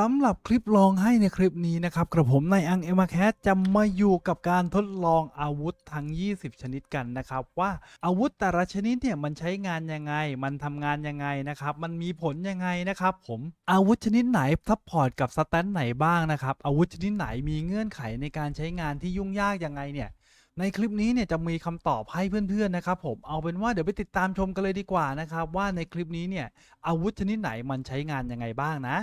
สำหรับคลิปลองให้ในคลิปนี้นะครับกระผมนายอังเอมาแคสจะมาอยู่กับการทดลองอาวุธทั้ง 20 ชนิดกันนะครับ ว่าอาวุธแต่ละชนิดเนี่ยมันใช้งานยังไง มันทำงานยังไงนะครับ มันมีผลยังไงนะครับผมอาวุธชนิดไหนซัพพอร์ตกับสแตนไหนบ้างนะครับอาวุธชนิดไหนมีเงื่อนไขในการใช้งานที่ยุ่งยากยังไงเนี่ยในคลิปนี้เนี่ยจะมีคำตอบให้เพื่อนๆนะครับผมเอาเป็นว่าเดี๋ยวไปติดตามชมกันเลยดีกว่านะครับว่าในคลิปนี้เนี่ยอาวุธชนิดไหนมันใช้งานยังไงบ้างนะ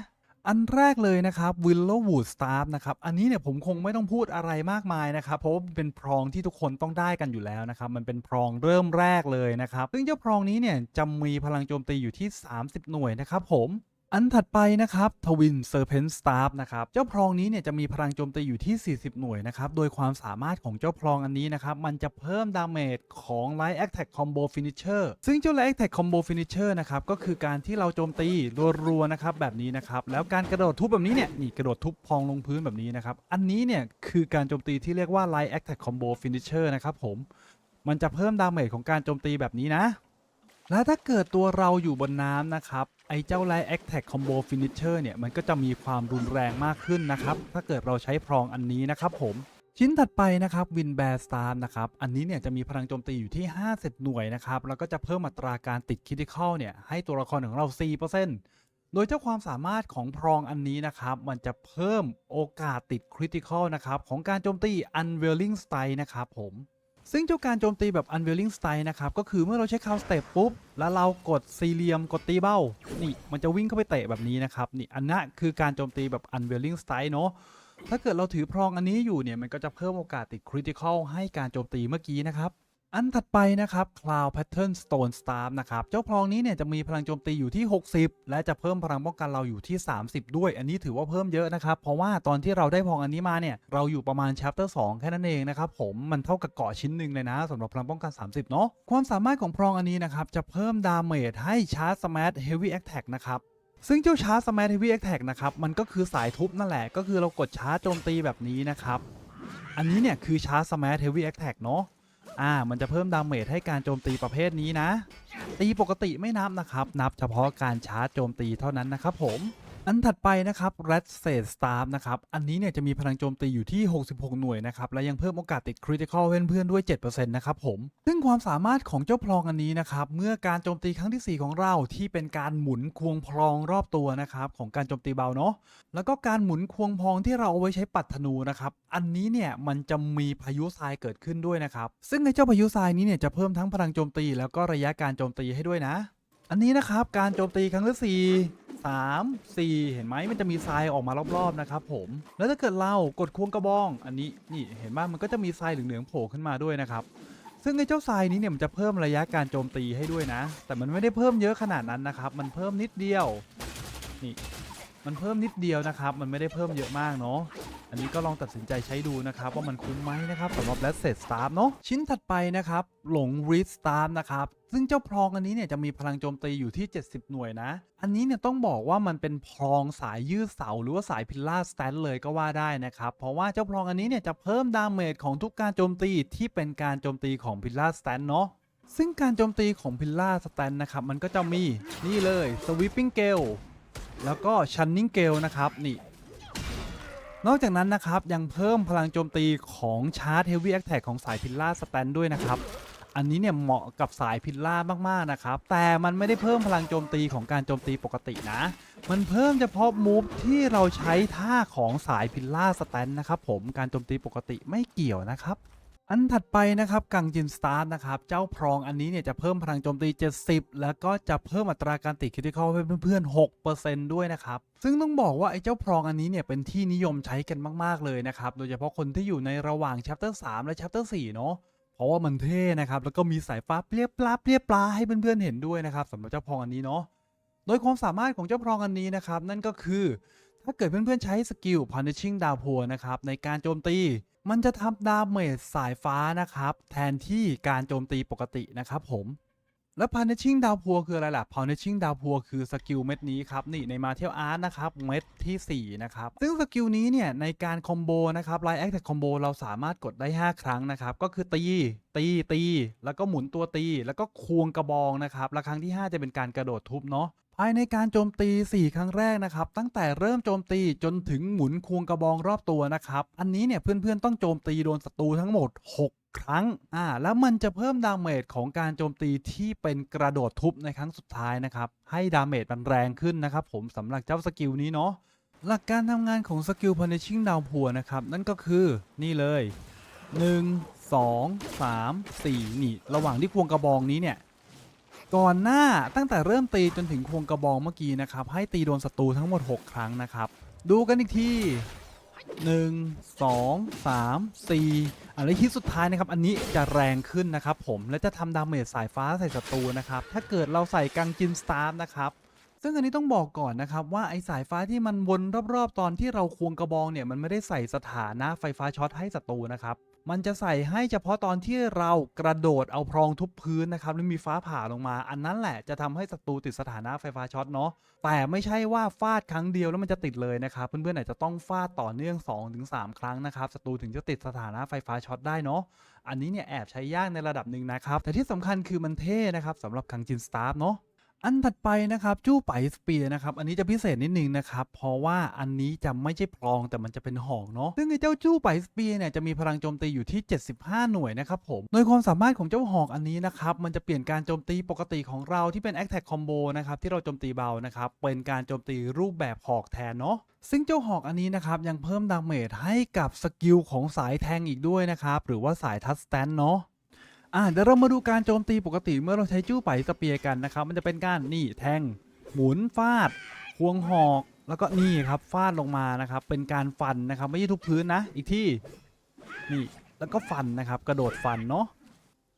อันแรกเลยนะครับวิลโลวูดสตาร์นะครับอันนี้เนี่ยผมคงไม่ต้องพูดอะไรมากมายนะครับ เพราะว่าเป็นพรองที่ทุกคนต้องได้กันอยู่แล้วนะครับ มันเป็นพรองเริ่มแรกเลยนะครับ ซึ่งเจ้าพรองนี้เนี่ยจะมีพลังโจมตีอยู่ที่ 30 หน่วยนะครับผม อันถัดไปนะครับ Twin Serpent Staff นะครับ เจ้าพรองนี้เนี่ยจะมีพลังโจมตีอยู่ที่ 40 หน่วยนะครับ โดยความสามารถของเจ้าพรองอันนี้นะครับ มันจะเพิ่มดาเมจของ Light Attack Combo Finisher ซึ่งเจ้า Light Attack Combo Finisher นะครับ ก็คือการที่เราโจมตีรัวๆนะครับ แบบนี้นะครับ แล้วการกระโดดทุบแบบนี้เนี่ยนี่กระโดดทุบพองลงพื้นแบบนี้นะครับ อันนี้เนี่ยคือการโจมตีที่เรียกว่า Light Attack Combo Finisher นะครับผมมันจะเพิ่มดาเมจของการโจมตีแบบนี้นะ และถ้าเกิดตัวเราอยู่บนน้ำนะครับ ไอ้เจ้าไลท์แอคแท็กคอมโบฟินิชเชอร์เนี่ย มันก็จะมีความรุนแรงมากขึ้นนะครับ ถ้าเกิดเราใช้พรองอันนี้นะครับผมชิ้นถัดไปนะครับวินแบร์สตาร์นะครับ อันนี้เนี่ยจะมีพลังโจมตีอยู่ที่ 50 หน่วยนะครับ แล้วก็จะเพิ่มอัตราการติดคิติคอลเนี่ย ให้ตัวละครของเรา 4%โดยเจ้าความสามารถของพรองอันนี้นะครับ มันจะเพิ่มโอกาสติดคริติคอลนะครับ ของการโจมตี Unveiling Strike นะครับผม ซึ่งเจ้าการโจมตีแบบ Unveiling Style นะครับ ก็คือเมื่อเราใช้คาวสเตปปุ๊บ แล้วเรากดสี่เหลี่ยมกดตีเบ้า นี่มันจะวิ่งเข้าไปเตะแบบนี้นะครับ นี่อันนั้นคือการโจมตีแบบ Unveiling Style เนอะถ้าเกิดเราถือพรองอันนี้อยู่เนี่ยมันก็จะเพิ่มโอกาสติด Critical ให้การโจมตีเมื่อกี้นะครับ อันถัดไปนะครับ Cloud Pattern Stone Staff นะครับ เจ้าพรองนี้เนี่ยจะมีพลังโจมตีอยู่ที่ 60 และจะเพิ่มพลังป้องกันเราอยู่ที่ 30 ด้วย อันนี้ถือว่าเพิ่มเยอะนะครับ เพราะว่าตอนที่เราได้พรองอันนี้มาเนี่ย เราอยู่ประมาณ Chapter 2 แค่นั้นเองนะครับผม มันเท่ากับเกาะชิ้นหนึ่งเลยนะสำหรับพลังป้องกัน 30 เนาะ ความสามารถของพรองอันนี้นะครับ จะเพิ่มดาเมจให้ชาร์จ Smash Heavy Attack นะครับซึ่งเจ้าชาร์จ Smash Heavy Attack นะครับ มันก็คือสายทุบนั่นแหละ ก็คือเรากดชาร์จโจมตีแบบนี้นะครับ อันนี้เนี่ยคือชาร์จ Smash Heavy Attack เนาะ อ่า มันจะเพิ่มดาเมจให้การโจมตีประเภทนี้นะ ตีปกติไม่นับนะครับ นับเฉพาะการชาร์จโจมตีเท่านั้นนะครับผม อันถัดไปนะครับ Red s a t e Staff นะครับ อันนี้เนี่ยจะมีพลังโจมตีอยู่ที่ 66 หน่วยนะครับ และยังเพิ่มโอกาสติด Critical เพื่อนๆด้วย 7%นะครับผม ซึ่งความสามารถของเจ้าพลองอันนี้นะครับ เมื่อการโจมตีครั้งทีสี่4 ของเราที่เป็นการหมุนควงพลองรอบตัวนะครับ ของการโจมตีเบาเนาะ แล้วก็การหมุนควงพองที่เราเอาไว้ใช้ปัดธนูนะครับ อันนี้เนี่ยมันจะมีพายุทรายเกิดขึ้นด้วยนะครับ ซึ่งในเจ้าพายุทรายนี้เนี่ยจะเพิ่มทั้งพลังโจมตี แล้วก็ระยะการโจมตีให้ด้วยนะ อันนี้นะครับการโจมตีครั้งที่สี่ สามสี่เห็นไหมมันจะมีทรายออกมารอบๆนะครับผมแล้วถ้าเกิดเรากดควงกระบอง อันนี้นี่เห็นไหมมันก็จะมีทรายเหลืองๆโผล่ขึ้นมาด้วยนะครับซึ่งไอ้เจ้าทรายนี้เนี่ยมันจะเพิ่มระยะการโจมตีให้ด้วยนะ แต่มันไม่ได้เพิ่มเยอะขนาดนั้นนะครับ มันเพิ่มนิดเดียว นี่ มันเพิ่มนิดเดียวนะครับ มันไม่ได้เพิ่มเยอะมากเนาะ อันนี้ก็ลองตัดสินใจใช้ดูนะครับ ว่ามันคุ้มไหมนะครับสำหรับ Let's Set Staff เนาะชิ้นถัดไปนะครับ หลง Read Staff นะครับ ซึ่งเจ้าพรองอันนี้เนี่ยจะมีพลังโจมตีอยู่ที่ 70 หน่วยนะ อันนี้เนี่ยต้องบอกว่ามันเป็นพรองสายยืดเสาหรือว่าสายพิลล่าสแตนเลยก็ว่าได้นะครับ เพราะว่าเจ้าพรองอันนี้เนี่ยจะเพิ่มดาเมจของทุกการโจมตีที่เป็นการโจมตีของพิลล่าสแตนเนาะซึ่งการโจมตีของพิลล่าสแตนนะครับมันก็จะมีนี่เลย Sweeping Gale แล้วก็ Shunning Gale นะครับนี่ นอกจากนั้นนะครับ ยังเพิ่มพลังโจมตีของชาร์จ Heavy Attack ของสายพิลล่าสแตนด้วยนะครับ อันนี้เนี่ยเหมาะกับสายพิลล่ามากๆนะครับ แต่มันไม่ได้เพิ่มพลังโจมตีของการโจมตีปกตินะ มันเพิ่มเฉพาะมูฟที่เราใช้ท่าของสายพิลล่าสแตนนะครับผมการโจมตีปกติไม่เกี่ยวนะครับ อันถัดไปนะครับกังจินสตาร์นะครับ เจ้าพรองอันนี้เนี่ยจะเพิ่มพลังโจมตี 70 แล้วก็จะเพิ่มอัตราการติดคริติคอลให้เพื่อนๆ 6%ด้วยนะครับ ซึ่งต้องบอกว่าไอ้เจ้าพรองอันนี้เนี่ยเป็นที่นิยมใช้กันมากๆเลยนะครับ โดยเฉพาะคนที่อยู่ในระหว่าง chapter 3 และ chapter 4 เนาะเพราะว่ามันเท่นะครับ แล้วก็มีสายฟ้าเปรี้ยปลาเปรี้ยปลาให้เพื่อนๆเห็นด้วยนะครับสำหรับเจ้าพรองอันนี้เนาะโดยความสามารถของเจ้าพรองอันนี้นะครับนั่นก็คือ ถ้าเกิดเพื่อนๆใช้สกิล punishing downpour นะครับในการโจมตี มันจะทำดาเมจสายฟ้านะครับ แทนที่การโจมตีปกตินะครับผมแล้ว punishing downpour คืออะไรล่ะ punishing downpour คือสกิลเม็ดนี้ครับนี่ในมาเทลอาร์ตนะครับเม็ดทีสี่ 4 นะครับ ซึ่งสกิลนี้เนี่ยในการคอมโบนะครับไลท์แอคแท็กคอมโบเราสามารถกดได้ 5 ครั้งนะครับ ก็คือตี ตีตี แล้วก็หมุนตัวตี แล้วก็ควงกระบองนะครับแล้วครั้งที่ 5 จะเป็นการกระโดดทุบเนาะ ภายในการโจมตี 4 ครั้งแรกนะครับ ตั้งแต่เริ่มโจมตีจนถึงหมุนควงกระบองรอบตัวนะครับ อันนี้เนี่ยเพื่อนๆต้องโจมตีโดนศัตรูทั้งหมด 6ครั้ง อ่า แล้วมันจะเพิ่มดาเมจของการโจมตีที่เป็นกระโดดทุบในครั้งสุดท้ายนะครับ ให้ดาเมจมันแรงขึ้นนะครับผมสำหรับเจ้าสกิลนี้เนาะ หลักการทำงานของสกิล punishing downpour นะครับ นั่นก็คือนี่เลย 1 2 3 4 นี่ ระหว่างที่ควงกระบองนี้เนี่ย ก่อนหน้าตั้งแต่เริ่มตีจนถึงควงกระบองเมื่อกี้นะครับ ให้ตีโดนศัตรูทั้งหมด 6 ครั้งนะครับ ดูกันอีกที 1 2 3 4อันนี้ที่สุดท้ายนะครับ อันนี้จะแรงขึ้นนะครับผมและจะทำดาเมจสายฟ้าใส่ศัตรูนะครับ ถ้าเกิดเราใส่กังจินสตาร์นะครับ ซึ่งอันนี้ต้องบอกก่อนนะครับว่าไอสายฟ้าที่มันวนรอบๆ ตอนที่เราควงกระบองเนี่ยมันไม่ได้ใส่สถานะไฟฟ้าช็อตให้ศัตรูนะครับมันจะใส่ให้เฉพาะตอนที่เรากระโดดเอาพรองทุบพื้นนะครับแล้วมีฟ้าผ่าลงมา อันนั้นแหละจะทำให้ศัตรูติดสถานะไฟฟ้าช็อตเนาะแต่ไม่ใช่ว่าฟาดครั้งเดียวแล้วมันจะติดเลยนะครับเพื่อนๆอาจจะต้องฟาดต่อเนื่อง 2-3 ครั้งนะครับศัตรูถึงจะติดสถานะไฟฟ้าช็อตได้เนาะอันนี้เนี่ยแอบใช้ยากในระดับหนึ่งนะครับแต่ที่สำคัญคือมันเท่นะครับสำหรับคังจินสตาร์เนาะ อันถัดไปนะครับจู้ไปสเปียนะครับอันนี้จะพิเศษนิดนึงนะครับเพราะว่าอันนี้จะไม่ใช่พลองแต่มันจะเป็นหอกเนาะซึ่งไอ้เจ้าจู้ไปสเปียเนี่ยจะมีพลังโจมตีอยู่ที่ 75 หน่วยนะครับผมโดยความสามารถของเจ้าหอกอันนี้นะครับมันจะเปลี่ยนการโจมตีปกติของเราที่เป็น Attack Combo นะครับที่เราโจมตีเบานะครับเป็นการโจมตีรูปแบบหอกแทนเนาะซึ่งเจ้าหอกอันนี้นะครับยังเพิ่มดาเมจให้กับสกิลของสายแทงอีกด้วยนะครับหรือว่าสายทัสแตนเนาะ อ่าเดี๋ยวเรามาดูการโจมตีปกติเมื่อเราใช้จู้ไปสเปียร์กันนะครับ มันจะเป็นการนี่แทงหมุนฟาดควงหอก แล้วก็นี่ครับฟาดลงมานะครับ เป็นการฟันนะครับ ไม่ใช่ทุกพื้นนะ อีกที่นี่แล้วก็ฟันนะครับ กระโดดฟันเนาะ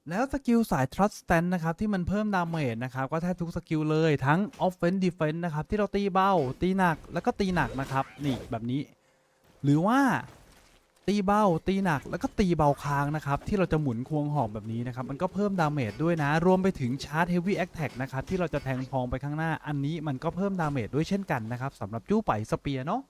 แล้วสกิลสาย Trust Stand นะครับ ที่มันเพิ่มดาเมจนะครับ ก็แทบทุกสกิลเลยทั้ง Offense Defense นะครับ ที่เราตีเบาตีหนักแล้วก็ตีหนักนะครับ นี่แบบนี้ หรือว่า ตีเบาตีหนักแล้วก็ตีเบาค้างนะครับ ที่เราจะหมุนควงหอมแบบนี้นะครับ มันก็เพิ่มดาเมจด้วยนะ รวมไปถึงชาร์จเฮฟวี่แอคแท็กนะครับ ที่เราจะแทงพองไปข้างหน้าอันนี้มันก็เพิ่มดาเมจด้วยเช่นกันนะครับสำหรับจู้ไปสเปียเนาะ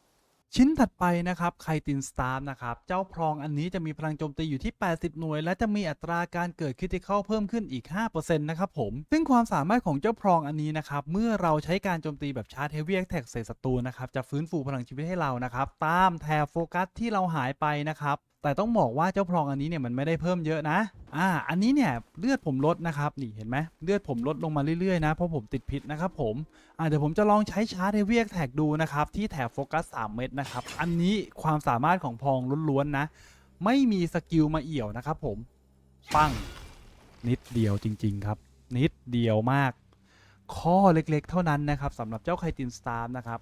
ชิ้นถัดไปนะครับไคตินสตาร์นะครับ เจ้าพรองอันนี้จะมีพลังโจมตีอยู่ที่ 80 หน่วย และจะมีอัตราการเกิดคริติคอลเพิ่มขึ้นอีก 5%นะครับผม ซึ่งความสามารถของเจ้าพรองอันนี้นะครับ เมื่อเราใช้การโจมตีแบบชาร์จเฮเวียแอคแท็กเส่ศัตรูนะครับ จะฟื้นฟูพลังชีวิตให้เรานะครับ ตามแถบโฟกัสที่เราหายไปนะครับ แต่ต้องบอกว่าเจ้าพรองอันนี้เนี่ยมันไม่ได้เพิ่มเยอะนะ อ่า อันนี้เนี่ยเลือดผมลดนะครับ นี่เห็นไหมเลือดผมลดลงมาเรื่อยๆนะเพราะผมติดพิษนะครับผม อ่าเดี๋ยวผมจะลองใช้ชาร์จเฮฟวี่แท็กดูนะครับที่แถบโฟกัส 3 เม็ดนะครับ อันนี้ความสามารถของพองล้วนๆนะ ไม่มีสกิลมาเอี่ยวนะครับผม ปัง นิดเดียวจริง ๆ ครับ นิดเดียวมาก ข้อเล็กๆ เท่านั้นนะครับสำหรับเจ้าไคตินสตาร์นะครับ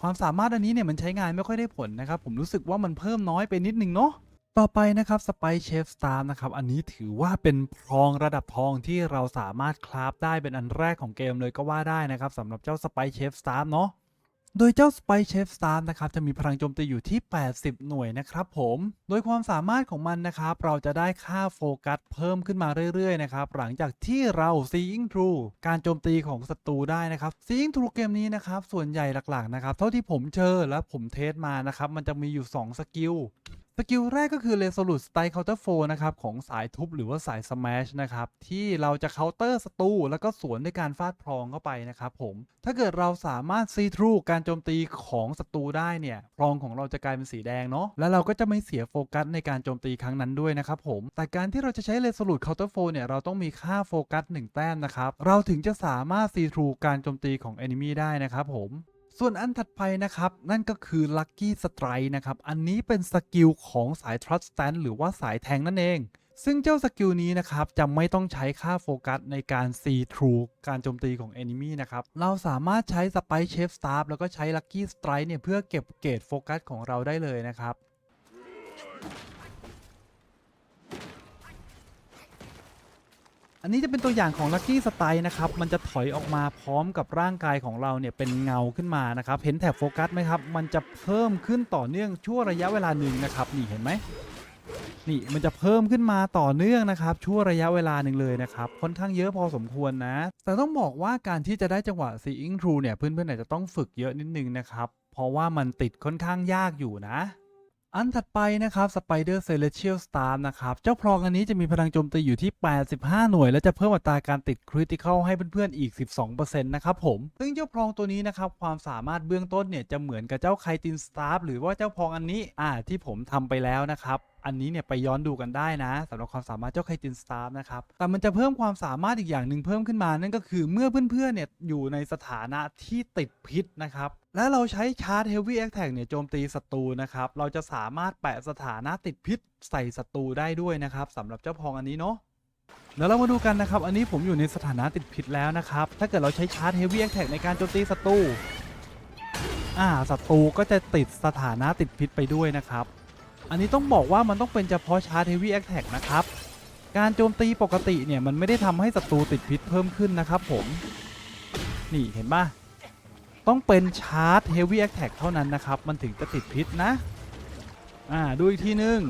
ความสามารถอันนี้เนี่ยมันใช้งานไม่ค่อยได้ผลนะครับผมรู้สึกว่ามันเพิ่มน้อยไปนิดนึงเนาะ ต่อไปนะครับสไปเชฟสตาร์นะครับอันนี้ถือว่าเป็นพรองระดับทองที่เราสามารถคราฟได้เป็นอันแรกของเกมเลยก็ว่าได้นะครับสำหรับเจ้าสไปเชฟสตาร์เนาะโดยเจ้า Spy Chef Star นะครับจะมีพลังโจมตีอยู่ที่ 80 หน่วยนะครับผม โดยความสามารถของมันนะครับ เราจะได้ค่าโฟกัสเพิ่มขึ้นมาเรื่อยๆนะครับหลังจากที่เรา Seeing Through การโจมตีของศัตรูได้นะครับ Seeing Through เกมนี้นะครับส่วนใหญ่หลักๆนะครับเท่าที่ผมเจอและผมเทสมานะครับมันจะมีอยู่ 2 สกิล สกิลแรกก็คือ Resolute Strike Counter 4นะครับของสายทุบหรือว่าสาย Smash นะครับ ที่เราจะเคาน์เตอร์ศัตรูแล้วก็สวนด้วยการฟาดพรองเข้าไปนะครับผม ถ้าเกิดเราสามารถ see through การโจมตีของศัตรูได้เนี่ยพรองของเราจะกลายเป็นสีแดงเนาะแล้วเราก็จะไม่เสียโฟกัสในการโจมตีครั้งนั้นด้วยนะครับผม แต่การที่เราจะใช้ Resolute Counter 4เนี่ยเราต้องมีค่าโฟกัส1แต้มนะครับเราถึงจะสามารถ see through การโจมตีของ enemy ได้นะครับผม ส่วนอันถัดไปนะครับ นั่นก็คือ Lucky Strike นะครับ อันนี้เป็นสกิลของสาย Trust Stand หรือว่าสายแทงนั่นเอง ซึ่งเจ้าสกิลนี้นะครับ จะไม่ต้องใช้ค่าโฟกัสในการ see through การโจมตีของ enemy นะครับ เราสามารถใช้ Spy Chef Staff แล้วก็ใช้ Lucky Strike เนี่ยเพื่อเก็บเกรดโฟกัสของเราได้เลยนะครับ อันนี้จะเป็นตัวอย่างของ Lucky Strike นะครับ มันจะถอยออกมาพร้อมกับร่างกายของเราเนี่ยเป็นเงาขึ้นมานะครับ เห็นแถบโฟกัสไหมครับ มันจะเพิ่มขึ้นต่อเนื่องชั่วระยะเวลาหนึ่งนะครับ นี่เห็นไหม นี่มันจะเพิ่มขึ้นมาต่อเนื่องนะครับ ชั่วระยะเวลาหนึ่งเลยนะครับ ค่อนข้างเยอะพอสมควรนะ แต่ต้องบอกว่าการที่จะได้จังหวะ seeing through เนี่ย เพื่อนๆอาจจะต้องฝึกเยอะนิดนึงนะครับ เพราะว่ามันติดค่อนข้างยากอยู่นะ อันถัดไปนะครับ Spider Celestial Star นะครับ เจ้าพรองอันนี้จะมีพลังโจมตีอยู่ที่ 85 หน่วย และจะเพิ่มอัตราการติดคริติคอลให้เพื่อนๆ อีก 12%นะครับผม ซึ่งเจ้าพรองตัวนี้นะครับ ความสามารถเบื้องต้นเนี่ย จะเหมือนกับเจ้าไคตินสตาร์หรือว่าเจ้าพรองอันนี้อ่าที่ผมทำไปแล้วนะครับ อันนี้เนี่ยไปย้อนดูกันได้นะสำหรับความสามารถเจ้าไคตินสตาร์นะครับ แต่มันจะเพิ่มความสามารถอีกอย่างหนึ่งเพิ่มขึ้นมา นั่นก็คือเมื่อเพื่อนๆเนี่ยอยู่ในสถานะที่ติดพิษนะครับ และเราใช้ชาร์จ Heavy Attack เนี่ยโจมตีศัตรูนะครับ เราจะสามารถแปะสถานะติดพิษใส่ศัตรูได้ด้วยนะครับสำหรับเจ้าพองอันนี้เนาะเดี๋ยวเรามาดูกันนะครับ อันนี้ผมอยู่ในสถานะติดพิษแล้วนะครับ ถ้าเกิดเราใช้ชาร์จ Heavy Attack ในการโจมตีศัตรูอ่าศัตรูก็จะติดสถานะติดพิษไปด้วยนะครับ อันนี้ต้องบอกว่ามันต้องเป็นเฉพาะชาร์จ Heavy Attack นะครับ การโจมตีปกติเนี่ยมันไม่ได้ทำให้ศัตรูติดพิษเพิ่มขึ้นนะครับผม นี่เห็นปะต้องเป็นชาร์จ Heavy Attack เท่านั้นนะครับ มันถึงจะติดพิษนะ อ่าดูอีกทีหนึ่ง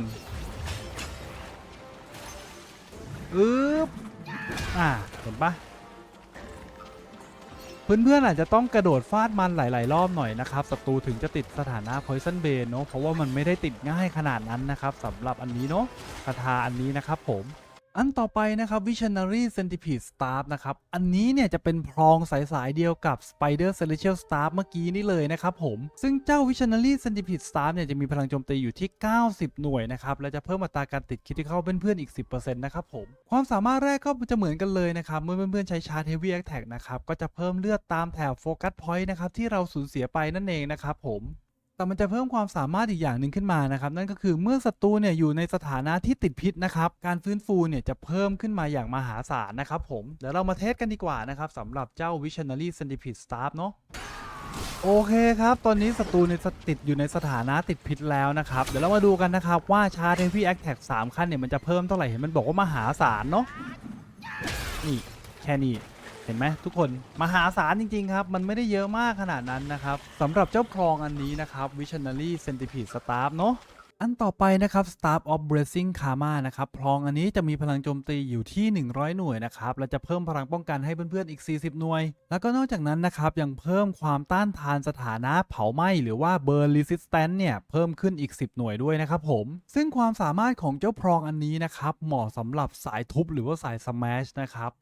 อึ๊บอ่าเห็นปะ เพื่อนๆอาจจะต้องกระโดดฟาดมันหลาย ๆ รอบหน่อยนะครับศัตรูถึงจะติดสถานะ Poison Bane เนาะเพราะว่ามันไม่ได้ติดง่ายขนาดนั้นนะครับสำหรับอันนี้เนาะคาถาอันนี้นะครับผม อันต่อไปนะครับ Visionary Centipede Staff นะครับ อันนี้เนี่ยจะเป็นพรองสายๆเดียวกับ Spider Celestial Staff เมื่อกี้นี่เลยนะครับผม ซึ่งเจ้า Visionary Centipede Staff เนี่ยจะมีพลังโจมตีอยู่ที่ 90 หน่วยนะครับ และจะเพิ่มอัตราการติดคิดเข้าเพื่อนๆอีก 10%นะครับผม ความสามารถแรกก็จะเหมือนกันเลยนะครับ เมื่อเพื่อนๆใช้ชาร์จ Heavy Attack นะครับ ก็จะเพิ่มเลือดตามแถบโฟกัสพอยต์นะครับที่เราสูญเสียไปนั่นเองนะครับผม แต่มันจะเพิ่มความสามารถอีกอย่างหนึ่งขึ้นมานะครับนั่นก็คือเมื่อศัตรูเนี่ยอยู่ในสถานะที่ติดพิษนะครับการฟื้นฟูเนี่ยจะเพิ่มขึ้นมาอย่างมหาศาลนะครับผมเดี๋ยวเรามาเทสกันดีกว่านะครับสำหรับเจ้า Visionary Centipede Staff เนาะโอเคครับ ตอนนี้ศัตรูในยติดอยู่ในสถานะติดพิษแล้วนะครับ เดี๋ยวเรามาดูกันนะครับ ว่าชาร์จ Heavy Attack 3ขั้นเนี่ยมันจะเพิ่มเท่าไหร่เห็นมันบอกว่ามหาศาลเนาะนี่แค่นี้ เห็นไหมทุกคนมหาศาลจริงๆครับ มันไม่ได้เยอะมากขนาดนั้นนะครับสำหรับเจ้าพรองอันนี้นะครับ Visionary Centipede Staff เนอะอันต่อไปนะครับ Staff of Blessing Karma นะครับพรองอันนี้จะมีพลังโจมตีอยู่ที่ 100 หน่วยนะครับ และจะเพิ่มพลังป้องกันให้เพื่อนๆ อีก 40 หน่วย แล้วก็นอกจากนั้นนะครับ ยังเพิ่มความต้านทานสถานะเผาไหม้ หรือว่า Burn Resistance เนี่ย เพิ่มขึ้นอีก 10 หน่วยด้วยนะครับผม ซึ่งความสามารถของเจ้าพรองอันนี้นะครับ เหมาะสำหรับสายทุบหรือว่าสาย Smash นะครับ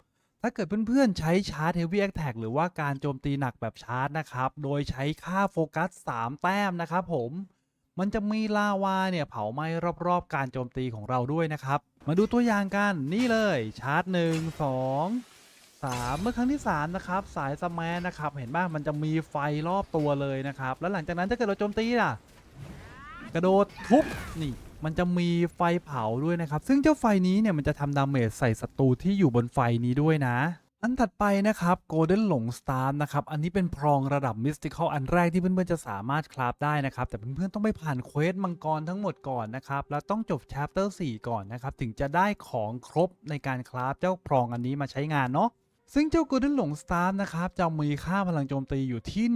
ถ้าเกิดเพื่อนๆ ใช้ชาร์จ Heavy Attack หรือว่าการโจมตีหนักแบบชาร์จนะครับ โดยใช้ค่าโฟกัส 3 แต้มนะครับผม มันจะมีลาวาเนี่ยเผาไหม้รอบๆ การโจมตีของเราด้วยนะครับ มาดูตัวอย่างกันนี่เลยชาร์จ 1 2 3 เมื่อครั้งที่ 3 นะครับ สายสแมนนะครับ เห็นป่ะมันจะมีไฟรอบตัวเลยนะครับ แล้วหลังจากนั้นถ้าเกิดเราโจมตีล่ะ กระโดดทุบนี่ มันจะมีไฟเผาด้วยนะครับ ซึ่งเจ้าไฟนี้เนี่ยมันจะทำดาเมจใส่ศัตรูที่อยู่บนไฟนี้ด้วยนะอันถัดไปนะครับ Golden หลง Star นะครับ อันนี้เป็นพรองระดับ Mystical อันแรกที่เพื่อนๆจะสามารถคราฟได้นะครับ แต่เพื่อนๆต้องไปผ่านเควสมังกรทั้งหมดก่อนนะครับ แล้วต้องจบ Chapter 4ก่อนนะครับ ถึงจะได้ของครบในการคราฟเจ้าพรองอันนี้มาใช้งานเนาะ ซึ่งเจ้า Golden หลง Star นะครับ จะมีค่าพลังโจมตีอยู่ที่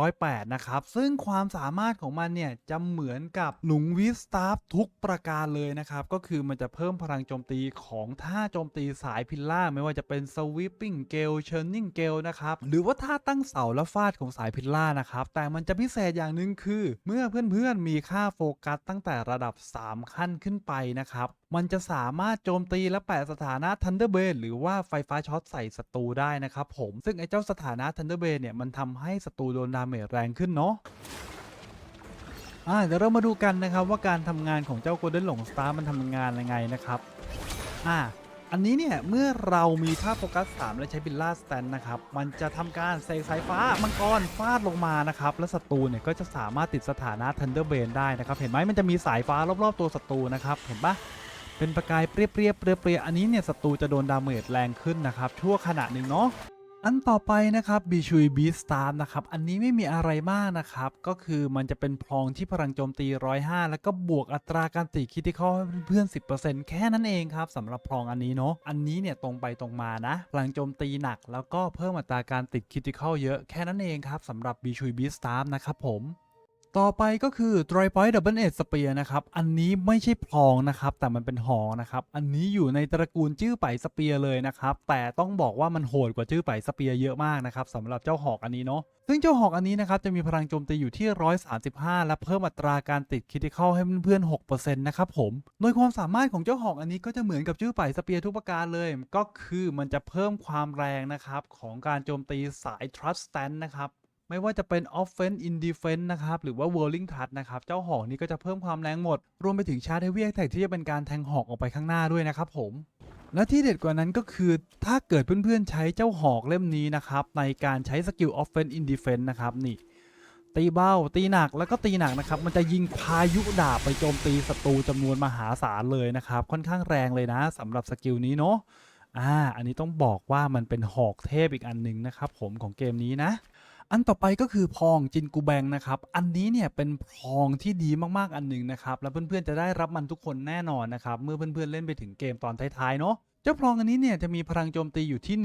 108 นะครับ ซึ่งความสามารถของมันเนี่ย จะเหมือนกับหลุงวิสตาร์ทุกประการเลยนะครับ ก็คือมันจะเพิ่มพลังโจมตีของท่าโจมตีสายพิลล่า ไม่ว่าจะเป็น Sweeping Gale Churning Gale นะครับ หรือว่าท่าตั้งเสาและฟาดของสายพิลล่านะครับ แต่มันจะพิเศษอย่างหนึ่งคือ เมื่อเพื่อนๆมีค่าโฟกัสตั้งแต่ระดับ 3 ขั้นขึ้นไปนะครับมันจะสามารถโจมตีและแปะสถานะ Thunderbane หรือว่าไฟฟ้าช็อตใส่ศัตรูได้นะครับผมซึ่งไอ้เจ้าสถานะ Thunderbane เนี่ยมันทำให้ศัตรูโดนดาเมจแรงขึ้นเนาะอ่าเดี๋ยวเรามาดูกันนะครับว่าการทำงานของเจ้า Golden หลง Star มันทำงานยังไงนะครับอ่าอันนี้เนี่ยเมื่อเรามีท่าโฟกัส 3 และใช้บิลล่าสแตนนะครับมันจะทำการเสกสายฟ้ามังกรฟาดลงมานะครับและศัตรูเนี่ยก็จะสามารถติดสถานะ Thunderbane ได้นะครับเห็นไหมมันจะมีสายฟ้ารอบๆตัวศัตรูนะครับเห็นปะ เป็นประกายเปรี้ยๆเปรียๆเปรี้ยๆอันนี้เนี่ยศัตรูจะโดนดาเมจแรงขึ้นนะครับชั่วขณะหนึ่งเนาะอันต่อไปนะครับบีชุยบีสตาร์นะครับ อันนี้ไม่มีอะไรมากนะครับ ก็คือมันจะเป็นพลองที่พลังโจมตี 105 แล้วก็บวกอัตราการตีคิดที่เข้าให้เพื่อน 10%แค่นั้นเองครับสำหรับพลองอันนี้เนาะอันนี้เนี่ยตรงไปตรงมานะ พลังโจมตีหนัก แล้วก็เพิ่มอัตราการติดคิดที่เข้าเยอะแค่นั้นเองครับสำหรับบีชุยบีสตาร์นะครับผม ต่อไปก็คือ Dry Point Double Edge Spear นะครับ อันนี้ไม่ใช่พลองนะครับ แต่มันเป็นหอกนะครับ อันนี้อยู่ในตระกูลจื้อไปสเปียร์เลยนะครับ แต่ต้องบอกว่ามันโหดกว่าจื้อไปสเปียร์เยอะมากนะครับสำหรับเจ้าหอกอันนี้เนาะ ซึ่งเจ้าหอกอันนี้นะครับ จะมีพลังโจมตีอยู่ที่ 135 และเพิ่มอัตราการติดคริติคอลให้เพื่อนๆ 6%นะครับผม โดยความสามารถของเจ้าหอกอันนี้ก็จะเหมือนกับจื้อไปสเปียร์ทุกประการเลย ก็คือมันจะเพิ่มความแรงนะครับของการโจมตีสาย Trust Stand นะครับ ไม่ว่าจะเป็น Offense in Defense นะครับ หรือว่า Whirling Touch นะครับ เจ้าหอกนี้ก็จะเพิ่มความแรงหมด รวมไปถึงชาร์จ Heavy Attack ที่จะเป็นการแทงหอกออกไปข้างหน้าด้วยนะครับผม และที่เด็ดกว่านั้นก็คือถ้าเกิดเพื่อนๆใช้เจ้าหอกเล่มนี้นะครับ ในการใช้สกิล Offense in Defense นะครับนี่ตีเบ้า ตีหนักแล้วก็ตีหนักนะครับ มันจะยิงพายุดาบไปโจมตีศัตรูจำนวนมหาศาลเลยนะครับ ค่อนข้างแรงเลยนะสำหรับสกิลนี้เนาะอ่าอันนี้ต้องบอกว่ามันเป็นหอกเทพอีกอันหนึงนะครับ ผมของเกมนี้นะ อันต่อไปก็คือพองจินกูแบงนะครับ อันนี้เนี่ยเป็นพองที่ดีมากๆอันหนึ่งนะครับ แล้วเพื่อนๆจะได้รับมันทุกคนแน่นอนนะครับ เมื่อเพื่อนๆเล่นไปถึงเกมตอนท้ายๆเนาะเจ้าพลองอันนี้เนี่ยจะมีพลังโจมตีอยู่ที่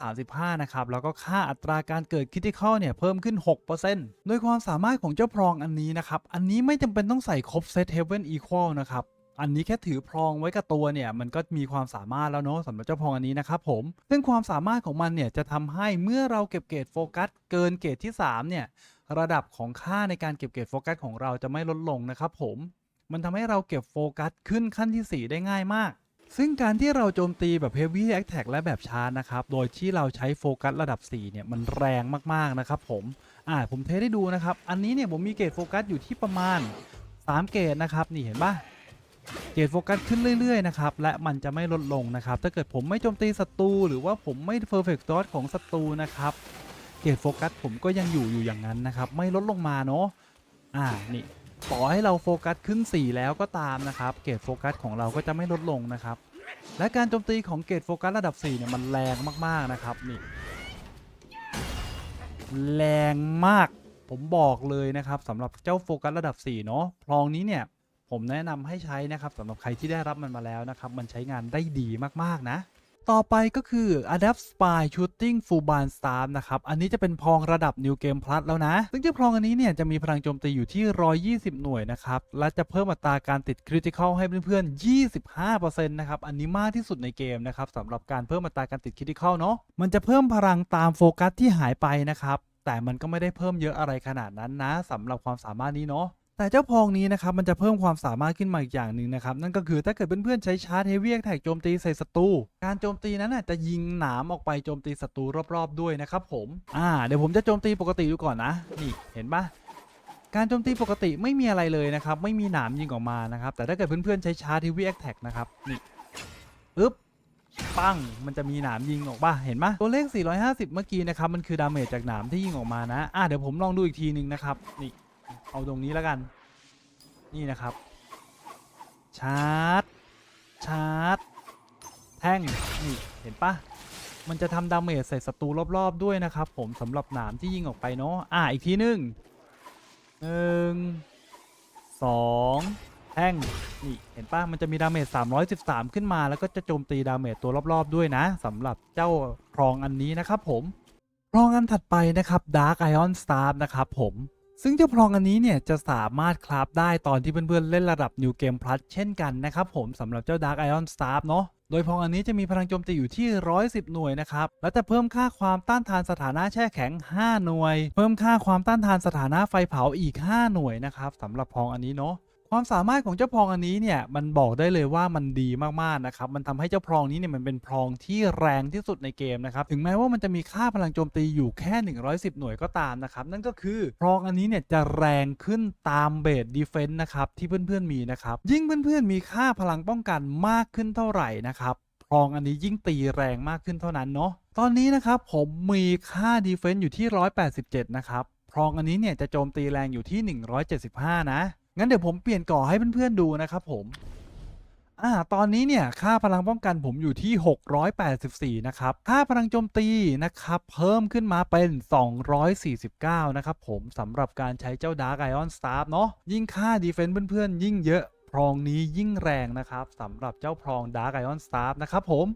135 นะครับ แล้วก็ค่าอัตราการเกิดคริติคอลเนี่ยเพิ่มขึ้น 6%โดยความสามารถของเจ้าพลองอันนี้นะครับ อันนี้ไม่จำเป็นต้องใส่ครบเซตเฮเวนอีควอลนะครับ อันนี้แค่ถือพลองไว้กับตัวเนี่ย มันก็มีความสามารถแล้วเนาะสำหรับเจ้าพลองอันนี้นะครับผม ซึ่งความสามารถของมันเนี่ยจะทำให้เมื่อเราเก็บเกรดโฟกัสเกินเกรดที่ 3 เนี่ย ระดับของค่าในการเก็บเกรดโฟกัสของเราจะไม่ลดลงนะครับผม มันทำให้เราเก็บโฟกัสขึ้นขั้นที่ 4 ได้ง่ายมากซึ่งการที่เราโจมตีแบบ Heavy Attack และแบบชาร์จนะครับ โดยที่เราใช้โฟกัสระดับ 4 เนี่ย มันแรงมาก ๆ นะครับผม อ่า ผมเทสให้ดูนะครับ อันนี้เนี่ย ผมมีเกรดโฟกัสอยู่ที่ประมาณ 3 เกรดนะครับ นี่เห็นปะ เกรดโฟกัสขึ้นเรื่อยๆนะครับและมันจะไม่ลดลงนะครับถ้าเกิดผมไม่โจมตีศัตรูหรือว่าผมไม่ Perfect Dodge ของศัตรูนะครับเกรดโฟกัสผมก็ยังอยู่อยู่อย่างนั้นนะครับไม่ลดลงมาเนาะอ่านี่ต่อให้เราโฟกัสขึ้น 4 แล้วก็ตามนะครับเกรดโฟกัสของเราก็จะไม่ลดลงนะครับและการโจมตีของเกรดโฟกัสระดับ4เนี่ยมันแรงมากๆนะครับนี่แรงมากผมบอกเลยนะครับสำหรับเจ้าโฟกัสระดับ4เนาะพลองนี้เนี่ย ผมแนะนำให้ใช้นะครับสำหรับใครที่ได้รับมันมาแล้วนะครับ มันใช้งานได้ดีมากๆนะ ต่อไปก็คือ Adapt Spy Shooting Full Bar Star นะครับ อันนี้จะเป็นพองระดับ New Game Plus แล้วนะ ซึ่งเจ้าพองอันนี้เนี่ยจะมีพลังโจมตีอยู่ที่ 120 หน่วยนะครับ และจะเพิ่มอัตราการติด Critical ให้เพื่อนๆ 25%นะครับ อันนี้มากที่สุดในเกมนะครับสำหรับการเพิ่มอัตราการติด Critical เนาะ มันจะเพิ่มพลังตามโฟกัสที่หายไปนะครับ แต่มันก็ไม่ได้เพิ่มเยอะอะไรขนาดนั้นนะสำหรับความสามารถนี้เนาะ แต่เจ้าพองนี้นะครับมันจะเพิ่มความสามารถขึ้นมาอีกอย่างหนึ่งนะครับ นั่นก็คือถ้าเกิดเพื่อนๆใช้ชาร์จเฮฟวี่แท็กโจมตีใส่ศัตรูการโจมตีนั้นจะยิงหนามออกไปโจมตีศัตรูรอบๆด้วยนะครับผมอ่าเดี๋ยวผมจะโจมตีปกติดูก่อนนะนี่เห็นปะการโจมตีปกติไม่มีอะไรเลยนะครับ ไม่มีหนามยิงออกมานะครับ แต่ถ้าเกิดเพื่อนๆใช้ชาร์จเฮฟวี่แท็กนะครับนี่อึ๊บปั้งมันจะมีหนามยิงออกป่ะเห็นปะตัวเลข 450 เมื่อกี้นะครับมันคือดาเมจจากหนามที่ยิงออกมานะอะเดี๋ยวผมลองดูอีกทีหนึ่งนะครับนี่ เอาตรงนี้แล้วกัน นี่นะครับ ชาร์จ ชาร์จ แท่ง นี่ เห็นปะมันจะทำดาเมจใส่ศัตรูรอบๆด้วยนะครับ ผมสำหรับหนามที่ยิงออกไปเนาะ อะอีกทีหนึ่งหนึ่งสองแท่ง นี่ เห็นปะมันจะมีดาเมจ313 ขึ้นมาแล้วก็จะโจมตีดาเมจตัวรอบๆด้วยนะสำหรับเจ้าครองอันนี้นะครับผมพลองอันถัดไปนะครับ Dark Ion Star นะครับผม ซึ่งเจ้าพลองอันนี้เนี่ยจะสามารถคราฟได้ตอนที่เพื่อนๆเล่นระดับ New Game Plus เช่นกันนะครับผมสำหรับเจ้า Dark Ion Star เนาะโดยพลองอันนี้จะมีพลังโจมตีอยู่ที่ 110 หน่วยนะครับ และจะเพิ่มค่าความต้านทานสถานะแช่แข็ง 5 หน่วย เพิ่มค่าความต้านทานสถานะไฟเผาอีก 5 หน่วยนะครับสำหรับพลองอันนี้เนาะ ความสามารถของเจ้าพลองอันนี้เนี่ยมันบอกได้เลยว่ามันดีมากๆนะครับมันทำให้เจ้าพลองนี้เนี่ยมันเป็นพลองที่แรงที่สุดในเกมนะครับถึงแม้ว่ามันจะมีค่าพลังโจมตีอยู่แค่ 110 หน่วยก็ตามนะครับนั่นก็คือพลองอันนี้เนี่ยจะแรงขึ้นตามเบสดีเฟนต์นะครับที่เพื่อนๆมีนะครับยิ่งเพื่อนๆมีค่าพลังป้องกันมากขึ้นเท่าไหร่นะครับพลองอันนี้ยิ่งตีแรงมากขึ้นเท่านั้นเนาะตอนนี้นะครับผมมีค่าดีเฟนต์อยู่ที่ 187 นะครับพลองอันนี้เนี่ยจะโจมตีแรงอยู่ที่ 175 นะ งั้นเดี๋ยวผมเปลี่ยนก่อให้เพื่อนๆดูนะครับผม อ่า ตอนนี้เนี่ยค่าพลังป้องกันผมอยู่ที่ 684 นะครับ ค่าพลังโจมตีนะครับ เพิ่มขึ้นมาเป็น 249 นะครับผมสำหรับการใช้เจ้า Dark Ion Staff เนาะ ยิ่งค่า Defense เพื่อนๆ ยิ่งเยอะพลองนี้ยิ่งแรงนะครับสำหรับเจ้าพลอง Dark Ion Staff นะครับผม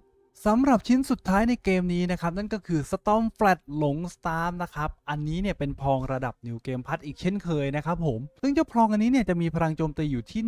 สำหรับชิ้นสุดท้ายในเกมนี้นะครับ นั่นก็คือ Storm Flat หลง Storm นะครับ อันนี้เนี่ยเป็นพองระดับนิวเกมพัดอีกเช่นเคยนะครับผม ซึ่งเจ้าพองอันนี้เนี่ยจะมีพลังโจมตีอยู่ที่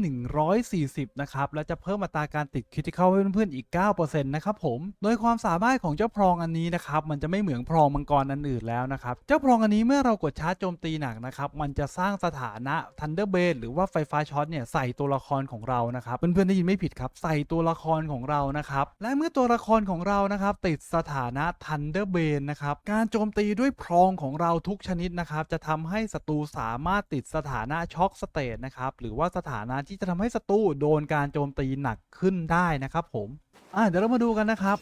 140 นะครับ และจะเพิ่มอัตราการติดคริติคอลให้เพื่อนๆอีก 9%นะครับผม โดยความสามารถของเจ้าพองอันนี้นะครับ มันจะไม่เหมือนพองมังกรอันอื่นแล้วนะครับ เจ้าพองอันนี้เมื่อเรากดชาร์จโจมตีหนักนะครับ มันจะสร้างสถานะ Thunder b a หรือว่าไฟฟ้าช็อตเนี่ยใส่ตัวละครของเรานะครับ เพื่อนๆได้ยินไม่ผิดครับ ใส่ตัวละครของเรานะครับ และเมื่อตัวละครของเรานะครับ ติดสถานะ Thunder b a นนะครับ การโจมตีด้วยพรองของเราทุกชนิดนะครับ จะทำให้ศัตรูสามารถติดสถานะช็อกสเตทนะครับ หรือว่าสถานะที่จะทำให้ศัตรูโดนการโจมตีหนักขึ้นได้นะครับผมอะเดี๋ยวเรามาดูกันนะครับ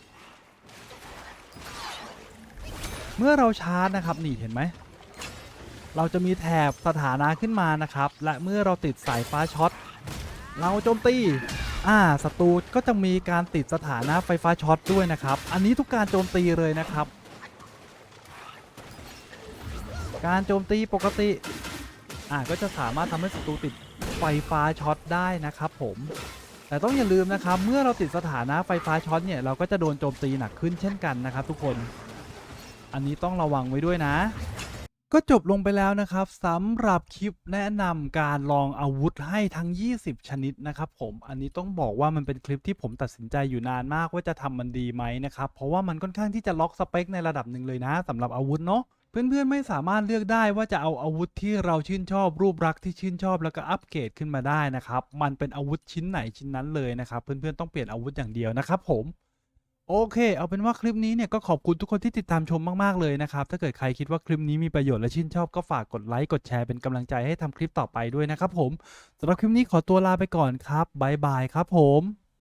เมื่อเราชาร์จนะครับนี่เห็นไหมเราจะมีแถบสถานะขึ้นมานะครับ และเมื่อเราติดสายฟ้าช็อต เราโจมตี อ่าศัตรูก็จะมีการติดสถานะไฟฟ้าช็อตด้วยนะครับ อันนี้ทุกการโจมตีเลยนะครับ การโจมตีปกติอ่าก็จะสามารถทำให้ศัตรูติดไฟฟ้าช็อตได้นะครับ ผม แต่ต้องอย่าลืมนะครับ เมื่อเราติดสถานะไฟฟ้าช็อตเนี่ยเราก็จะโดนโจมตีหนักขึ้นเช่นกันนะครับ ทุกคน อันนี้ต้องระวังไว้ด้วยนะ ก็จบลงไปแล้วนะครับสำหรับคลิปแนะนำการลองอาวุธให้ทั้ง 20 ชนิดนะครับผมอันนี้ต้องบอกว่ามันเป็นคลิปที่ผมตัดสินใจอยู่นานมากว่าจะทำมันดีไหมนะครับเพราะว่ามันค่อนข้างที่จะล็อกสเปคในระดับหนึ่งเลยนะสำหรับอาวุธเนาะเพื่อนๆไม่สามารถเลือกได้ว่าจะเอาอาวุธที่เราชื่นชอบรูปลักษ์ที่ชื่นชอบแล้วก็อัปเกรดขึ้นมาได้นะครับมันเป็นอาวุธชิ้นไหนชิ้นนั้นเลยนะครับเพื่อนๆต้องเปลี่ยนอาวุธอย่างเดียวนะครับผม โอเค เอาเป็นว่าคลิปนี้เนี่ยก็ขอบคุณทุกคนที่ติดตามชมมากๆเลยนะครับ ถ้าเกิดใครคิดว่าคลิปนี้มีประโยชน์และชื่นชอบก็ฝากกดไลค์กดแชร์เป็นกำลังใจให้ทำคลิปต่อไปด้วยนะครับผมสำหรับคลิปนี้ขอตัวลาไปก่อนครับบ๊ายบายครับผม